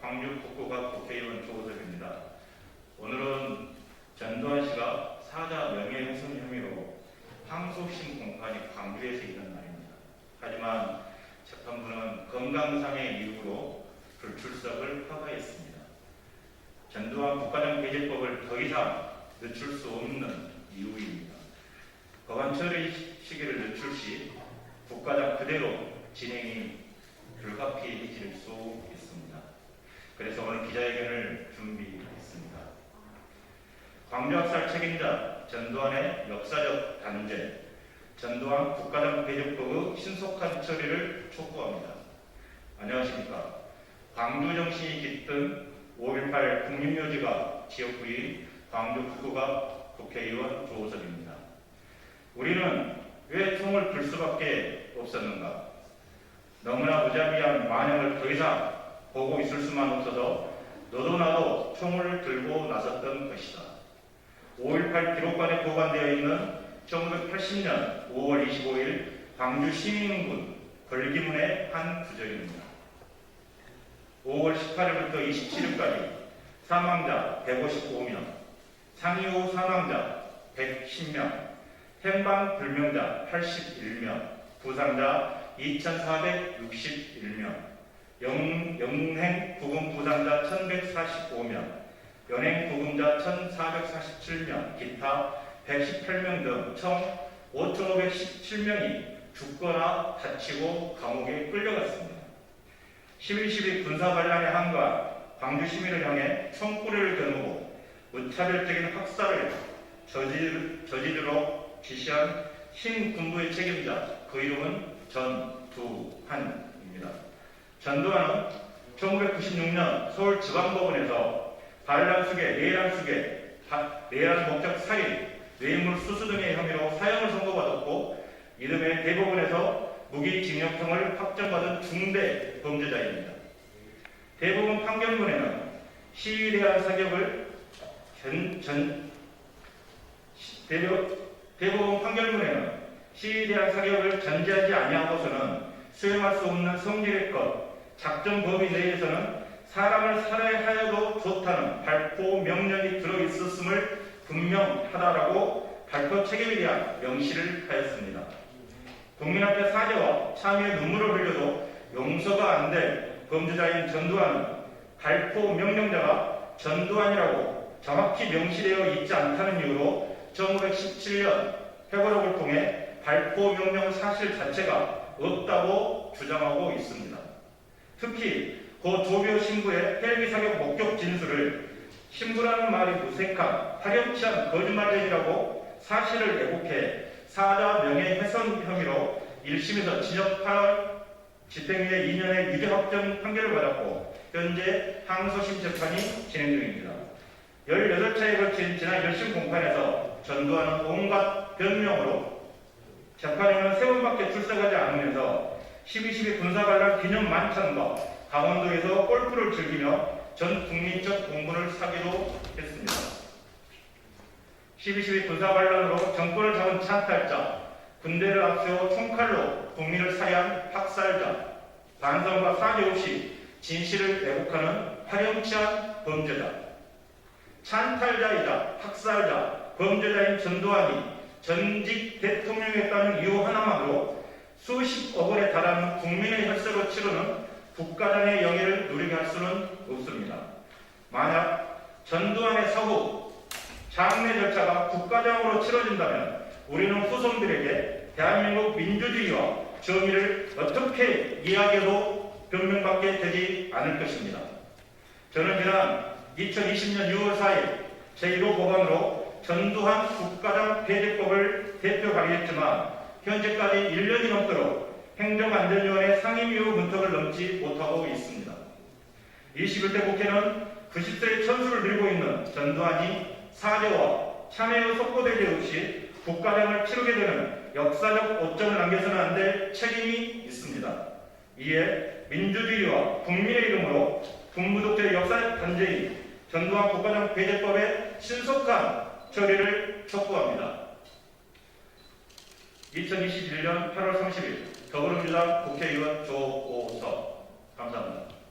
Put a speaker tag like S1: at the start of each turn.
S1: 광주 북구가 국회의원 조호섭입니다. 오늘은 전두환 씨가 사자 명예훼손 혐의로 항소심 공판이 광주에서 있는 날입니다. 하지만 재판부는 건강상의 이유로 불출석을 허가했습니다. 전두환 국가장 개정법을 더 이상 늦출 수 없는 이유입니다. 법안 처리 시기를 늦출 시 국가장 그대로 진행이 불가피해질 수 있습니다. 그래서 오늘 기자회견을 준비했습니다. 광주학살 책임자 전두환의 역사적 단죄, 전두환 국가장 개정법의 신속한 처리를 촉구합니다. 안녕하십니까. 광주 정신이 깃든 5.18 국립묘지가 지역구인 광주 북구가 국회의원 조호섭입니다. 우리는 왜 총을 불 수밖에 없었는가? 너무나 무자비한 만행을 더 이상 보고 있을 수만 없어서 너도 나도 총을 들고 나섰던 것이다. 5.18 기록관에 보관되어 있는 1980년 5월 25일 광주 시민군 걸기문의 한 구절입니다. 5월 18일부터 27일까지 사망자 155명, 상이후 사망자 110명, 행방 불명자 81명, 부상자 2,461명, 영, 영행 구금 부상자 1,145명, 연행 구금자 1,447명, 기타 118명 등 총 5,517명이 죽거나 다치고 감옥에 끌려갔습니다. 11.12 군사반란의 한과 광주 시민을 향해 총구리를 겨누고 무차별적인 학살을 저지, 저지르도록 지시한 신군부의 책임자 그 이름은 전두환입니다. 전두환은 1996년 서울지방법원에서 반란수계, 내란수계, 내란 목적 살인, 뇌물 수수 등의 혐의로 사형을 선고받았고 이듬해 대법원에서 무기징역형을 확정받은 중대 범죄자입니다. 대법원 판결문에는 시위에 대한 사격을 전, 전, 시- 대법, 대법원 판결문에는 시위에 대한 사격을 전제하지 아니하고서는 수행할 수 없는 성질의 것, 작전 범위 내에서는 사람을 살해하여도 좋다는 발포 명령이 들어있었음을 분명하다라고 발포 책임에 대한 명시를 하였습니다. 국민 앞에 사죄와 참여의 눈물을 흘려도 용서가 안 될 범죄자인 전두환은 발포 명령자가 전두환이라고 정확히 명시되어 있지 않다는 이유로 1917년 회고록을 통해 발포 명령 사실 자체가 없다고 주장하고 있습니다. 특히 고 조비오 신부의 헬기 사격 목격 진술을 신부라는 말이 무색한 파렴치한 거짓말쟁이라고 사실을 왜곡해 사자 명예훼손 혐의로 1심에서 징역 8월 집행유예 2년의 유죄 확정 판결을 받았고 현재 항소심 재판이 진행 중입니다. 18차에 걸친 지난 1심 공판에서 전두환은 온갖 변명으로 재판에는 세 번밖에 출석하지 않으면서 12.12 군사반란 기념 만찬과 강원도에서 골프를 즐기며 전 국민적 공분을 사기도 했습니다. 12.12 군사반란으로 정권을 잡은 찬탈자, 군대를 앞세워 총칼로 국민을 살해한 학살자, 반성과 사죄 없이 진실을 왜곡하는 화렴치한 범죄자, 찬탈자이자 학살자, 범죄자인 전두환이 전직 대통령이었다는 이유 하나만으로 수십억 원에 달하는 국민의 혈세로 치르는 국가장의 영예를 누리게 할 수는 없습니다. 만약 전두환의 사후 장례 절차가 국가장으로 치러진다면 우리는 후손들에게 대한민국 민주주의와 정의를 어떻게 이야기해도 변명받게 되지 않을 것입니다. 저는 지난 2020년 6월 4일 제1호 법안으로 전두환 국가장 폐지법을 대표 발의했지만 현재까지 1년이 넘도록 행정안전위원회 상임위의 문턱을 넘지 못하고 있습니다. 21대 국회는 90세의 천수를 들고 있는 전두환이 사죄와 참여의 속보되지 없이 국가장을 치르게 되는 역사적 오점을 남겨서는 안 될 책임이 있습니다. 이에 민주주의와 국민의 이름으로 군부독재의 역사적 단죄인 전두환 국가장 폐지법의 신속한 철회를 촉구합니다. 2021년 8월 30일 더불어민주당 국회의원 조오석, 감사합니다.